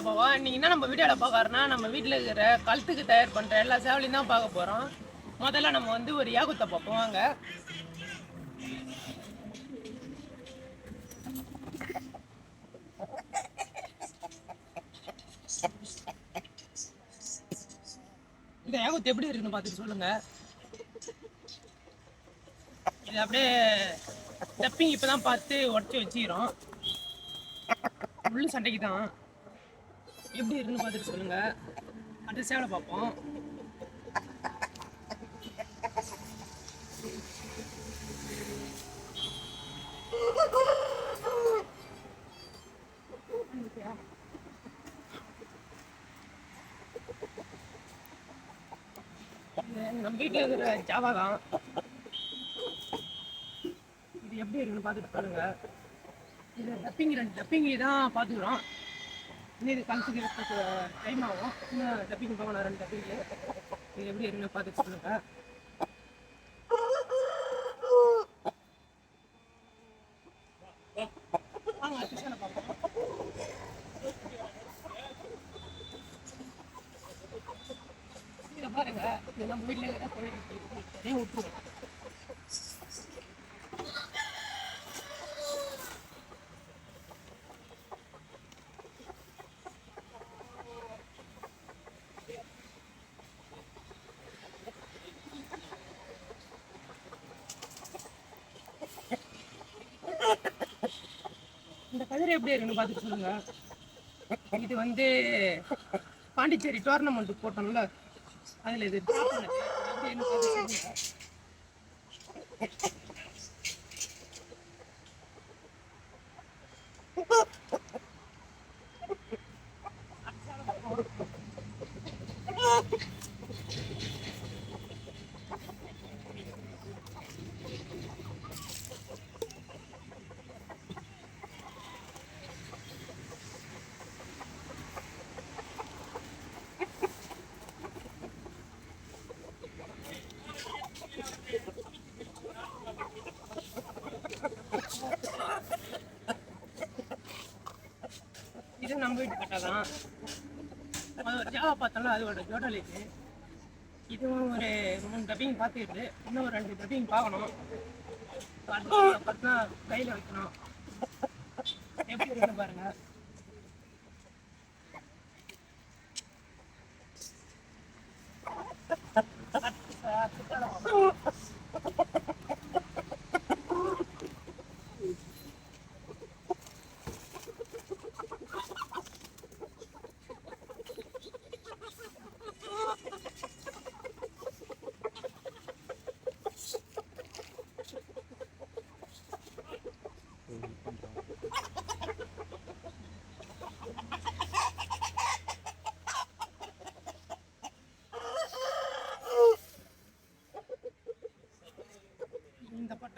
நீங்க என்ன நம்ம வீடியோவில் பார்க்கறோன்னா நம்ம வீட்டில் இருக்கிற கழுத்துக்கு தயார் பண்ணுற எல்லா சேவலையும் தான் பார்க்க போகிறோம் முதல்ல நம்ம வந்து ஒரு யாகுத்தை பார்ப்போம். வாங்க. இந்த ஏகுத்து எப்படி இருக்குன்னு பார்த்துட்டு சொல்லுங்க. இது அப்படியே டப்பிங் இப்போ தான் பார்த்து உடச்சி வச்சுக்கிறோம். உள்ள சண்டைக்கு தான் எப்படி இருக்குன்னு பார்த்துட்டு சொல்லுங்க. அடுத்த சேவலை பார்ப்போம். இது நம்ம வீட்டில் இருக்கிற ஜாவா தான் இது எப்படி இருக்குன்னு பார்த்துட்டு சொல்லுங்க. இது டப்பிங் ரெண்டு டப்பிங்கி தான் பார்த்துக்குறோம். இன்னும் இது கலந்துக்கிறதுக்கு டைம் ஆகும் இன்னும் டப்பிங் போகணும் ரெண்டு டப்பிங் இது எப்படி இருக்குன்னு பார்த்துட்டு சொல்லுங்க? பார்ப்போம். பாருங்க இதெல்லாம் வீட்டில் இருக்கிற விட்டுருவோம். கதிரை எப்படி இருக்குன்னு பார்த்துட்டு சொல்லுங்க. இது வந்து பாண்டிச்சேரி டோர்னமெண்ட் போட்டோம்ல அதில் இது இது நம்ம வீட்டு கட்டை தான். அது ஒரு ஜாவா பார்த்தோம்ல அதோட ஜோடல் இது. இதுவும் ஒரு மூணு டப்பிங் பார்த்துக்கிட்டு இன்னும் ஒரு ரெண்டு டப்பிங் பார்க்கணும். பார்த்தா கையில் வைக்கணும். எப்படி இருக்குன்னு பாருங்க.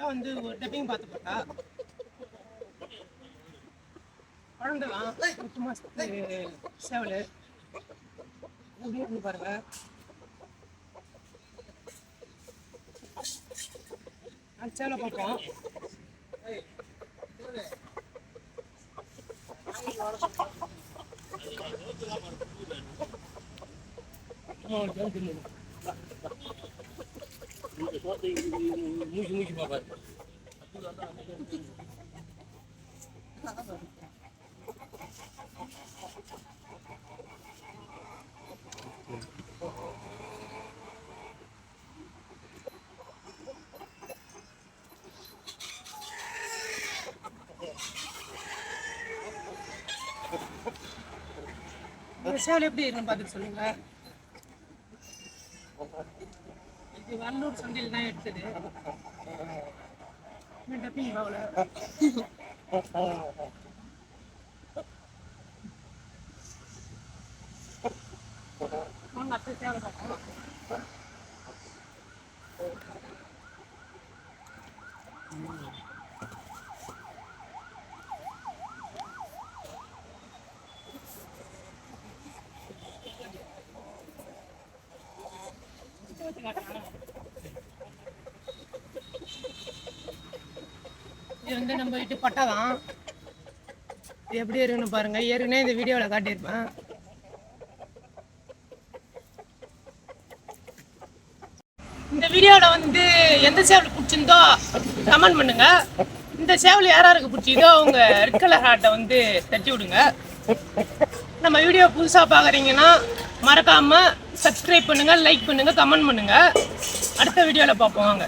கரெக்டாக வந்து ஒரு டப்பிங் பார்த்து பார்த்தா குழந்தைலாம் எட்டு மாசத்துக்கு சேவல். எப்படி இருந்து பாருங்க. அந்த சேவலை பார்ப்போம். Oh, don't do it. மூச்சு பாப்பாரு இந்த சேவல் எப்படி இருக்குன்னு பார்த்துட்டு சொல்லுங்க இது வல்லூர் சந்தையில் தான் எடுத்தது. இன்னும் டப்பிங் ஆகல வாங்க அடுத்த வந்து நம்ம வீட்டு பட்டை தான். இது எப்படி இருக்குன்னு பாருங்கள் ஏற்கனவே இந்த வீடியோவில் காட்டியிருப்பேன். இந்த வீடியோவில் வந்து எந்த சேவல் பிடிச்சிருந்தோ கமெண்ட் பண்ணுங்க. இந்த சேவல் யாராருக்கு பிடிச்சிதோ அவங்க ரெட் கலர் ஹார்ட்டை வந்து தட்டி விடுங்க. நம்ம வீடியோ புதுசாக பார்க்குறீங்கன்னா மறக்காமல் சப்ஸ்கிரைப் பண்ணுங்கள் லைக் பண்ணுங்கள் கமெண்ட் பண்ணுங்கள் அடுத்த வீடியோவில் பார்ப்போம் வாங்க.